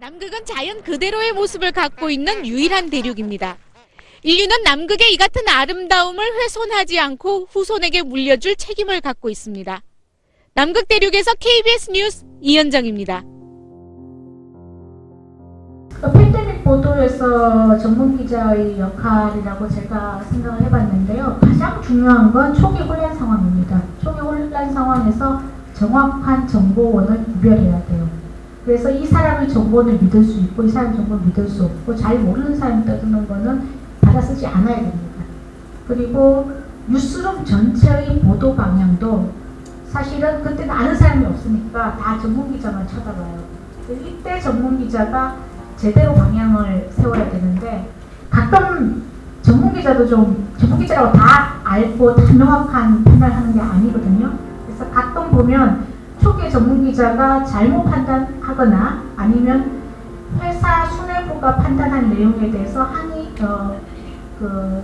남극은 자연 그대로의 모습을 갖고 있는 유일한 대륙입니다. 인류는 남극의 이 같은 아름다움을 훼손하지 않고 후손에게 물려줄 책임을 갖고 있습니다. 남극 대륙에서 KBS 뉴스 이현정입니다. 그 팬데믹 보도에서 전문 기자의 역할이라고 제가 생각을 해봤는데요. 가장 중요한 건 초기 혼란 상황입니다. 초기 혼란 상황에서 정확한 정보원을 구별해야 돼요. 그래서 이 사람의 정보를 믿을 수 있고 이 사람 정보를 믿을 수 없고 잘 모르는 사람이 떠드는 거는 받아 쓰지 않아야 됩니다. 그리고 뉴스룸 전체의 보도 방향도 사실은 그때는 아는 사람이 없으니까 다 전문 기자만 쳐다봐요. 이때 전문 기자가 제대로 방향을 세워야 되는데 가끔 전문 기자도 좀 전문 기자라고 다 알고 다 명확한 판단을 하는 게 아니거든요. 그래서 가끔 보면 초기 전문 기자가 잘못 판단하거나 아니면 회사 수뇌부가 판단한 내용에 대해서 항의 어, 그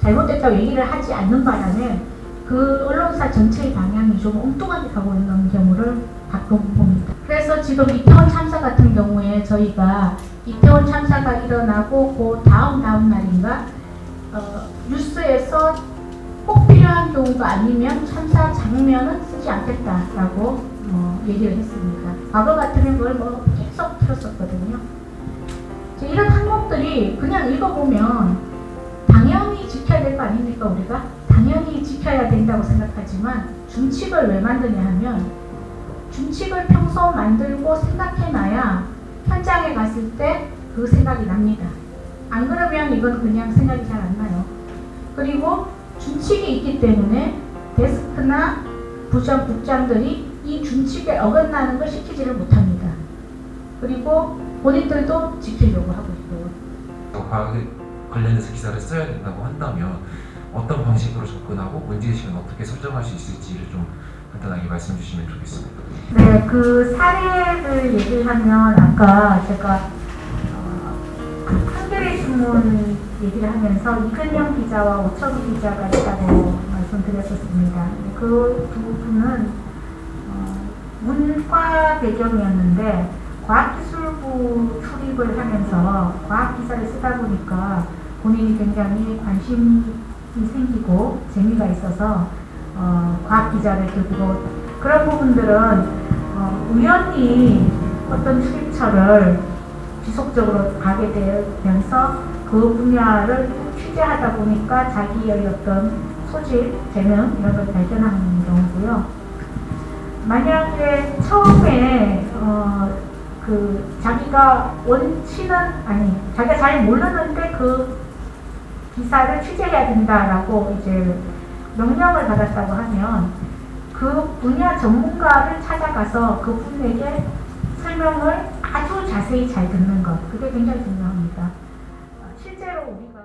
잘못됐다고 얘기를 하지 않는 바람에 그 언론사 전체의 방향이 좀 엉뚱하게 가고 있는 경우를 가끔 봅니다. 그래서 지금 이태원 참사 같은 경우에 저희가 이태원 참사가 일어나고 그 다음 다음 날인가 어, 뉴스에서 꼭 필요한 경우가 아니면 참사 장면은 쓰지 않겠다라고 어, 얘기를 했습니다. 과거 같으면 그걸 뭐 계속 틀었었거든요. 이제 이런 항목들이 그냥 읽어보면 당연히 지켜야 될 거 아닙니까 우리가? 당연히 지켜야 된다고 생각하지만 준칙을 왜 만드냐 하면 준칙을 평소 만들고 생각해놔야 현장에 갔을 때 그 생각이 납니다. 안 그러면 이건 그냥 생각이 잘 안 나요. 그리고 준칙이 있기 때문에 데스크나 부장, 국장들이 이 준칙에 어긋나는 걸 시키지를 못합니다. 그리고 본인들도 지키려고 하고 있고요. 과학 관련해서 기사를 써야 된다고 한다면 어떤 방식으로 접근하고 문제의식은 어떻게 설정할 수 있을지를 좀 간단하게 말씀해 주시면 좋겠습니다. 네, 그 사례를 얘기를 하면 아까 제가 어, 그 한겨레 신문 얘기를 하면서 이근영 기자와 오철우 기자가 있다고 말씀드렸었습니다. 그 두 분은 어, 문과 배경이었는데 과학기술부 출입을 하면서 과학 기사를 쓰다 보니까 본인이 굉장히 관심이 생기고 재미가 있어서 어, 과학 기자를 계기고 그런 부분들은 어, 우연히 어떤 출입처를 지속적으로 가게 되면서 그 분야를 취재하다 보니까 자기의 어떤 소질, 재능 이런 걸 발견하는 경우고요. 만약에 처음에 어, 그 자기가 원치는 아니 자기가 잘 모르는데 그 기사를 취재해야 된다라고 이제 명령을 받았다고 하면 그 분야 전문가를 찾아가서 그분에게 설명을 아주 자세히 잘 듣는 것 그게 굉장히 중요합니다. 어, 실제로 우리가